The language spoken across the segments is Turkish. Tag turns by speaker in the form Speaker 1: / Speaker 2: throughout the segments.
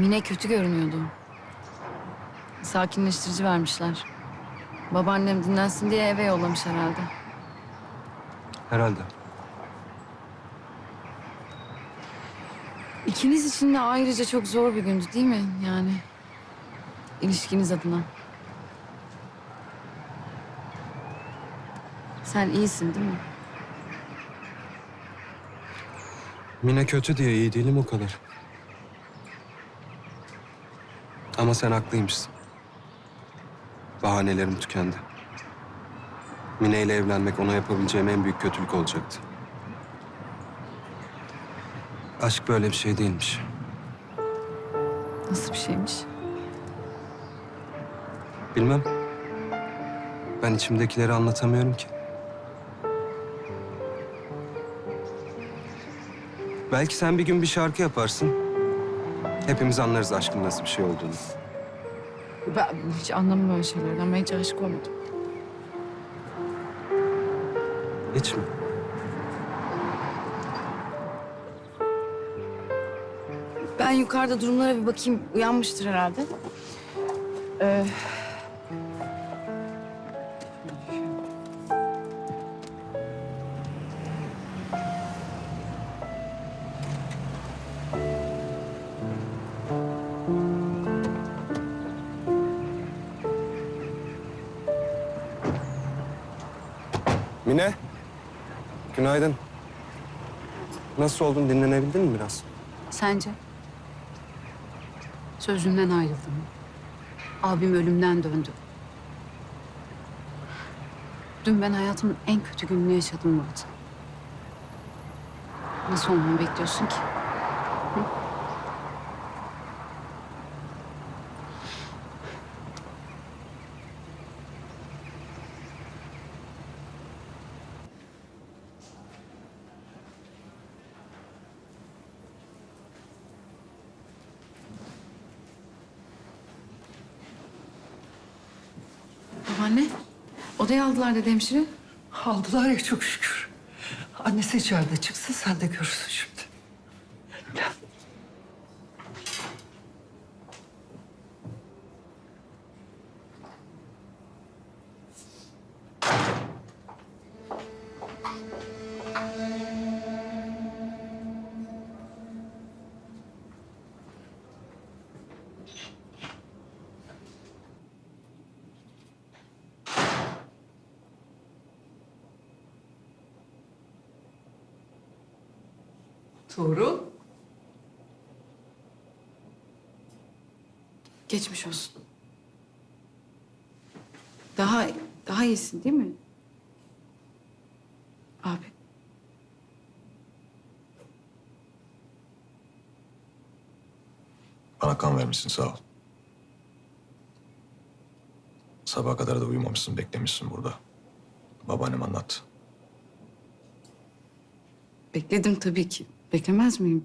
Speaker 1: Mine kötü görünüyordu. Sakinleştirici vermişler. Babaannem dinlensin diye eve yollamış herhalde.
Speaker 2: Herhalde.
Speaker 1: İkiniz için de ayrıca çok zor bir gündü değil mi? Yani ilişkiniz adına. Sen iyisin değil mi?
Speaker 2: Mine kötü diye iyi değilim o kadar. Ama sen haklıymışsın. Bahanelerim tükendi. Mine ile evlenmek ona yapabileceğim en büyük kötülük olacaktı. Aşk böyle bir şey değilmiş.
Speaker 1: Nasıl bir şeymiş?
Speaker 2: Bilmem. Ben içimdekileri anlatamıyorum ki. Belki sen bir gün bir şarkı yaparsın. Hepimiz anlarız aşkın nasıl bir şey olduğunu.
Speaker 1: Ben hiç anlamam böyle şeylerden. Ben hiç aşık olmadım.
Speaker 2: Hiç mi?
Speaker 1: Ben yukarıda durumlara bir bakayım. Uyanmıştır herhalde. Ee...
Speaker 2: Mine. Günaydın. Nasıl oldun? Dinlenebildin mi biraz?
Speaker 3: Sence? Sözünden ayrıldım. Abim ölümden döndü. Dün ben hayatımın en kötü gününü yaşadım Murat. Nasıl olmamı bekliyorsun ki? Hı?
Speaker 1: Babaanne, odaya aldılar dedi hemşire.
Speaker 4: Aldılar ya çok şükür. Annesi içeride çıksın sen de görürsün şimdi. Tuğrul.
Speaker 1: Geçmiş olsun. Daha daha iyisin değil mi? Abi.
Speaker 5: Bana kan vermişsin sağ ol. Sabaha kadar da uyumamışsın, beklemişsin burada. Babaannem anlattı.
Speaker 1: Bekledim tabii ki. Beklemez miyim?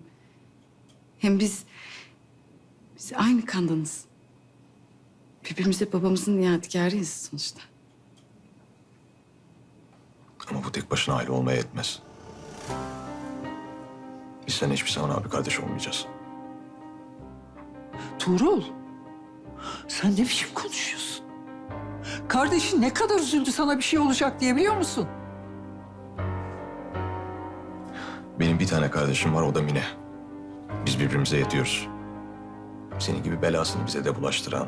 Speaker 1: Hem biz biz aynı kandanız. Birbirimize babamızın yadigarıyız sonuçta.
Speaker 5: Ama bu tek başına aile olmaya yetmez. Biz seninle hiçbir zaman abi kardeş olmayacağız.
Speaker 4: Tuğrul. Sen ne biçim konuşuyorsun? Kardeşin ne kadar üzüldü sana bir şey olacak diye biliyor musun?
Speaker 5: Benim bir tane kardeşim var, o da Mine. Biz birbirimize yetiyoruz. Senin gibi belasını bize de bulaştıran,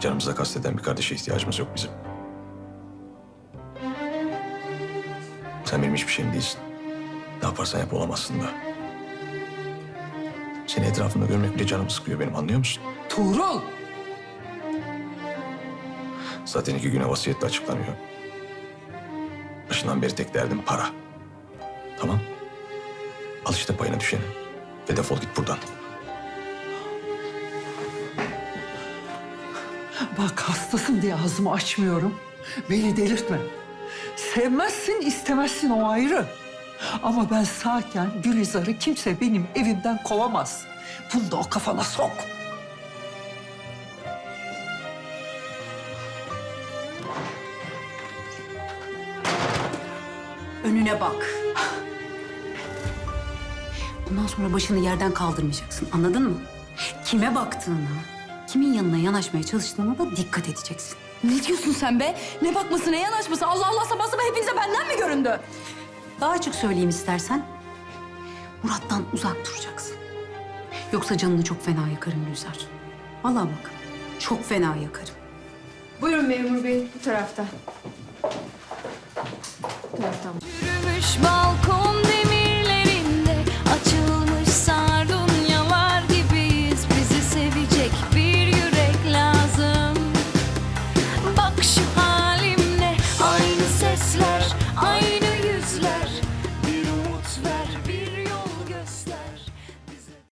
Speaker 5: canımıza kasteden bir kardeşe ihtiyacımız yok bizim. Sen benim hiçbir şeyim değilsin. Ne yaparsan yap olamazsın da. Seni etrafında görmek bile canımı sıkıyor benim, anlıyor musun?
Speaker 4: Tuğrul.
Speaker 5: Zaten iki güne vasiyette açıklanıyor. Başından beri tek derdim para. Tamam. Al işte payına düşeni. Ve defol git buradan.
Speaker 4: Bak hastasın diye ağzımı açmıyorum. Beni delirtme. Sevmezsin, istemezsin o ayrı. Ama ben sağken Gülizar'ı kimse benim evimden kovamaz. Bunu da o kafana sok.
Speaker 3: Önüne bak. Bundan sonra başını yerden kaldırmayacaksın. Anladın mı? Kime baktığına, kimin yanına yanaşmaya çalıştığına da dikkat edeceksin.
Speaker 1: Ne diyorsun sen be? Ne bakması ne yanaşması? Allah Allah sabah sabah hepinize benden mi göründü?
Speaker 3: Daha açık söyleyeyim istersen. Murat'tan uzak duracaksın. Yoksa canını çok fena yakarım Gülizar. Vallahi bak, çok fena yakarım.
Speaker 1: Buyurun memur bey bu tarafta. Bu taraftan.
Speaker 6: Yürümüş balkon